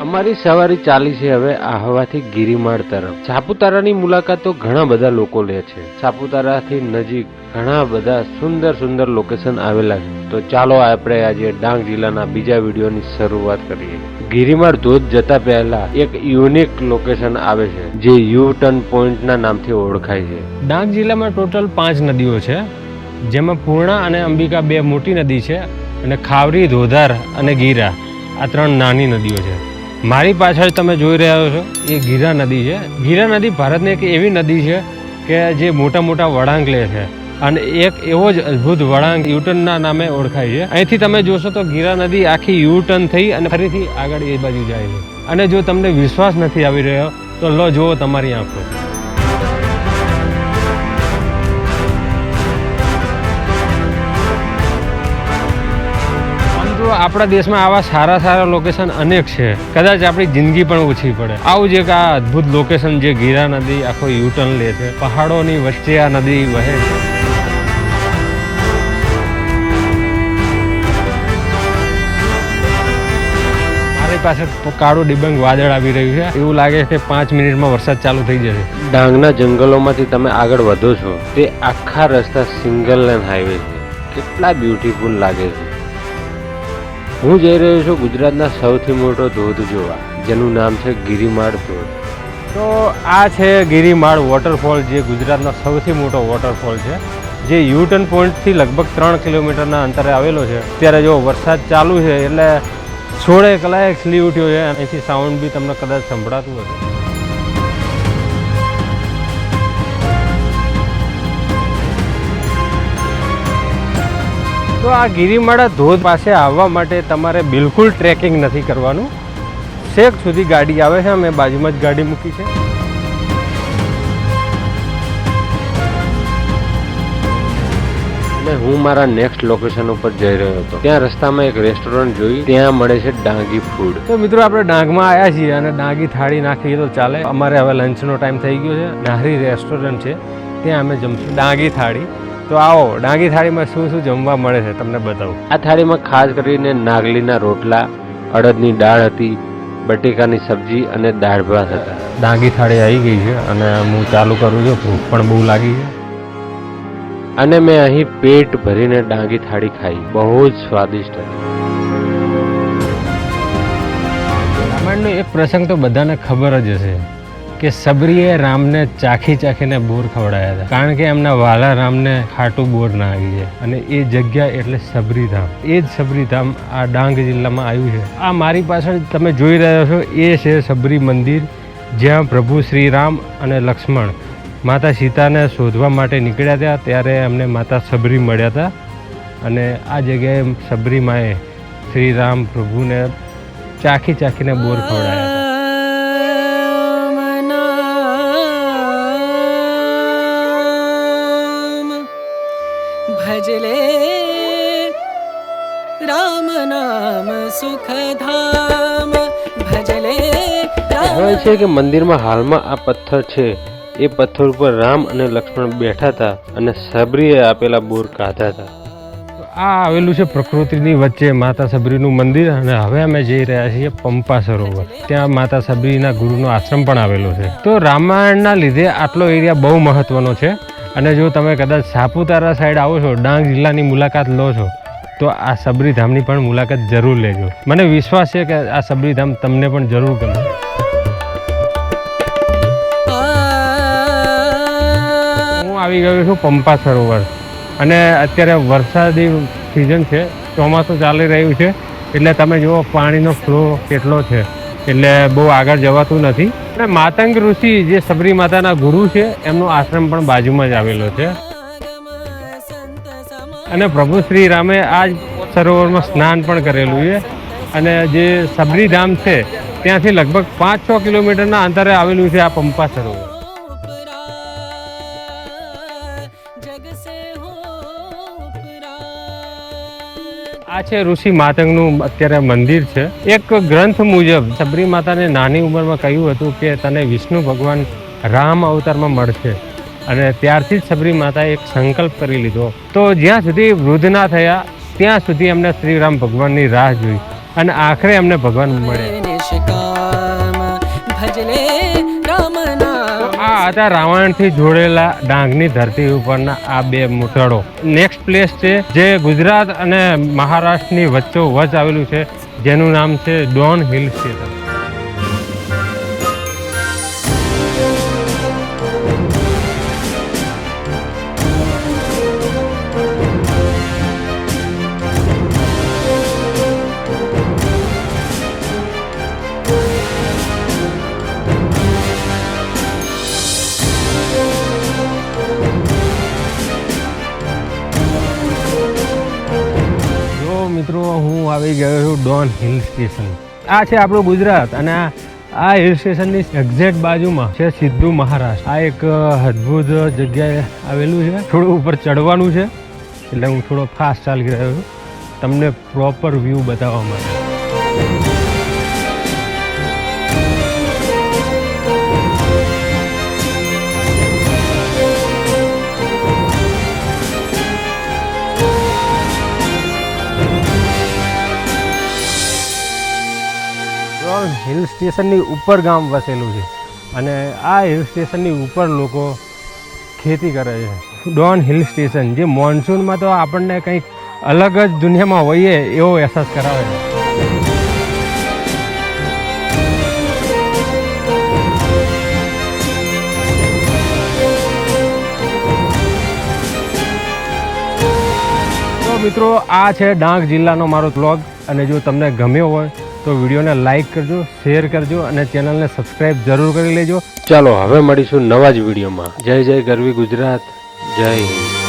અમારી સવારી ચાલી છે હવે આહવાથી ગિરિમાળ તરફ. સાપુતારાની મુલાકાત તો ઘણા બધા લોકો લે છે. સાપુતારાથી નજીક ઘણા બધા સુંદર સુંદર લોકેશન આવેલા છે. તો ચાલો આપણે આજે ડાંગ જિલ્લાના બીજા વિડીયોની શરૂઆત કરીએ. ગિરિમાળ ધોધ જતા પહેલા એક યુનિક લોકેશન આવે છે, જે યુ ટર્ન પોઈન્ટના નામથી ઓળખાય છે. ડાંગ જિલ્લામાં ટોટલ પાંચ નદીઓ છે, જેમાં પૂર્ણા અને અંબિકા બે મોટી નદી છે અને ખાવરી, ધોધાર અને ગીરા આ ત્રણ નાની નદીઓ છે. મારી પાછળ તમે જોઈ રહ્યા છો, એ ગીરા નદી છે. ગીરા નદી ભારતની એક એવી નદી છે કે જે મોટા મોટા વળાંક લે છે અને એક એવો જ અદ્ભુત વળાંક યુટર્નના નામે ઓળખાય છે. અહીંથી તમે જોશો તો ગીરા નદી આખી યુટર્ન થઈ અને ફરીથી આગળ એ બાજુ જાય છે. અને જો તમને વિશ્વાસ નથી આવી રહ્યો, તો લો જુઓ તમારી આંખો. આપણા દેશમાં આવા સારા સારા લોકેશન અનેક છે. કદાચ આપણી જિંદગી પણ ઓછી પડે. આવું જ એક આ અદ્ભુત લોકેશન જે ગીરા નદી આખો યુટર્ન લે છે. પહાડોની વચ્ચે આ નદી વહે છે. મારી પાસે કાળું ડિબંગ વાદળ આવી રહ્યું છે. એવું લાગે છે કે પાંચ મિનિટમાં વરસાદ ચાલુ થઈ જશે. ડાંગના જંગલોમાંથી તમે આગળ વધો છો. તે આખા રસ્તા સિંગલ લેન હાઈવે છે. કેટલા બ્યુટીફુલ લાગે છે. હું જઈ રહ્યો છું ગુજરાતના સૌથી મોટો ધોધ જોવા, જેનું નામ છે ગિરિમાળ ધોધ. તો આ છે ગિરિમાળ વોટરફોલ જે ગુજરાતનો સૌથી મોટો વોટરફોલ છે. જે યુટર્ન પોઈન્ટથી લગભગ ત્રણ કિલોમીટરના અંતરે આવેલો છે. ત્યારે જો વરસાદ ચાલુ છે, એટલે સોળે કલાક ખીલી ઉઠ્યો છે એથી સાઉન્ડ બી તમને કદાચ સંભળાતું હશે. તો આ ગિરિમાળા ધોધ પાસે આવવા માટે તમારે બિલકુલ ટ્રેકિંગ નથી કરવાનું. શેક સુધી ગાડી આવે છે અમે બાજુમાં જ ગાડી મૂકી છે. અને હું મારા નેક્સ્ટ લોકેશન ઉપર જઈ રહ્યો હતો. ત્યાં રસ્તામાં એક રેસ્ટોરન્ટ જોઈ ત્યાં મળે છે ડાંગી ફૂડ તો મિત્રો આપણે ડાંગમાં આવ્યા છીએ અને ડાંગી થાળી નાખીએ તો ચાલે. અમારે હવે લંચનો ટાઈમ થઈ ગયો છે. નાહરી રેસ્ટોરન્ટ છે. ત્યાં અમે જમશું. ડાંગી થાળી. તો આવો ડાંગી થાળીમાં શું શું જમવા મળે છે તમને બતાવું. આ થાળીમાં ખાસ કરીને નાગલીના રોટલા અડદની દાળ હતી બટેકાની સબ્જી અને દાળ ભાત હતા. ડાંગી થાળી આવી ગઈ છે અને હું ચાલુ કરું છું ભૂખ પણ બહુ લાગી છે. અને મેં અહીં પેટ ભરીને ડાંગી થાળી ખાઈ બહુ જ સ્વાદિષ્ટ હતી. રામાયણનો એક પ્રસંગ તો બધાને ખબર જ હશે. કે સબરીએ રામને ચાખી ચાખીને બોર ખવડાયા હતા. કારણ કે એમના વાલા રામને ખાટું બોર ના આવી છે અને એ જગ્યા એટલે સબરીધામ. એ જ સબરીધામ આ ડાંગ જિલ્લામાં આવ્યું છે. આ મારી પાછળ તમે જોઈ રહ્યા છો, એ છે સબરી મંદિર, જ્યાં પ્રભુ શ્રી રામ અને લક્ષ્મણ માતા સીતાને શોધવા માટે નીકળ્યા હતા. ત્યારે એમને માતા સબરી મળ્યા હતા. અને આ જગ્યાએ સબરી માએ શ્રી રામ પ્રભુને ચાખી ચાખીને બોર ખવડાયા भजले राम नाम सुखधाम भजले કહેવાય છે કે મંદિરમાં હાલમાં આ પથ્થર છે એ પથ્થર ઉપર રામ અને લક્ષ્મણ બેઠા હતા અને સબરીએ આપેલા બોર ખાધા હતા આ આવેલું છે પ્રકૃતિની વચ્ચે માતા સબરીનું મંદિર અને હવે અમે જઈ રહ્યા છીએ પંપા સરોવર ત્યાં માતા સબરીના ગુરુનો આશ્રમ પણ આવેલો છે તો રામાયણના લીધે આટલો એરિયા બહુ મહત્વનો છે અને જો તમે કદાચ સાપુતારા સાઈડ આવો છો, ડાંગ જિલ્લાની મુલાકાત લો છો, તો આ સબરીધામની પણ મુલાકાત જરૂર લેજો. મને વિશ્વાસ છે કે આ સબરીધામ તમને પણ જરૂર ગમે. હું આવી ગયો છું પંપા સરોવર. અને અત્યારે વરસાદી સિઝન છે, ચોમાસું ચાલી રહ્યું છે, એટલે તમે જુઓ પાણીનો ફ્લો કેટલો છે. એટલે બહુ આગળ જવાતું નથી. અને માતંગ ઋષિ જે સબરી માતાના ગુરુ છે, એમનો આશ્રમ પણ બાજુમાં જ આવેલો છે. અને પ્રભુ શ્રી રામે આ જ સરોવરમાં સ્નાન પણ કરેલું છે. અને જે સબરીધામ છે, ત્યાંથી લગભગ પાંચ છ કિલોમીટરના અંતરે આવેલું છે આ પંપા સરોવર. આ છે ઋષિ માતંગનું અત્યારે મંદિર છે. એક ગ્રંથ મુજબ સબરી માતાને નાની ઉંમરમાં કહ્યું હતું કે તને વિષ્ણુ ભગવાન રામ અવતારમાં મળશે. અને ત્યારથી જ સબરી માતાએ એક સંકલ્પ કરી લીધો. તો જ્યાં સુધી વૃદ્ધ ના થયા, ત્યાં સુધી એમને શ્રીરામ ભગવાનની રાહ જોઈ. અને આખરે એમને ભગવાન મળે આ હતા રાવણથી જોડેલા ડાંગની ધરતી ઉપરના આ બે મૂઠાળો નેક્સ્ટ પ્લેસ છે જે ગુજરાત અને મહારાષ્ટ્રની વચ્ચો વચ આવેલું છે. જેનું નામ છે ડોન હિલ સ્ટેશન મિત્રો, હું આવી ગયો છું ડોન હિલ સ્ટેશન. આ છે આપણું ગુજરાત અને આ હિલ સ્ટેશનની એક્ઝેક્ટ બાજુમાં છે સિદ્ધુ મહારાષ્ટ્ર આ એક અદ્ભુત જગ્યાએ આવેલું છે. થોડું ઉપર ચડવાનું છે. એટલે હું થોડો ફાસ્ટ ચાલી રહ્યો છું. તમને પ્રોપર વ્યૂ બતાવવા માટે. હિલ સ્ટેશનની ઉપર ગામ વસેલું છે. અને આ હિલ સ્ટેશનની ઉપર લોકો ખેતી કરે છે. ડોન હિલ સ્ટેશન જે મોન્સૂનમાં તો આપણને કંઈક અલગ જ દુનિયામાં હોઈએ એવો અહેસાસ કરાવે છે. મિત્રો, આ છે ડાંગ જિલ્લાનો મારો બ્લોગ અને જો તમને ગમ્યો હોય તો વિડીયોને લાઈક કરજો, શેર કરજો અને ચેનલને સબસ્ક્રાઈબ જરૂર કરી લેજો. ચાલો, હવે મળીશું નવા જ વિડીયોમાં. જય જય ગરવી ગુજરાત. જય હિન્દ.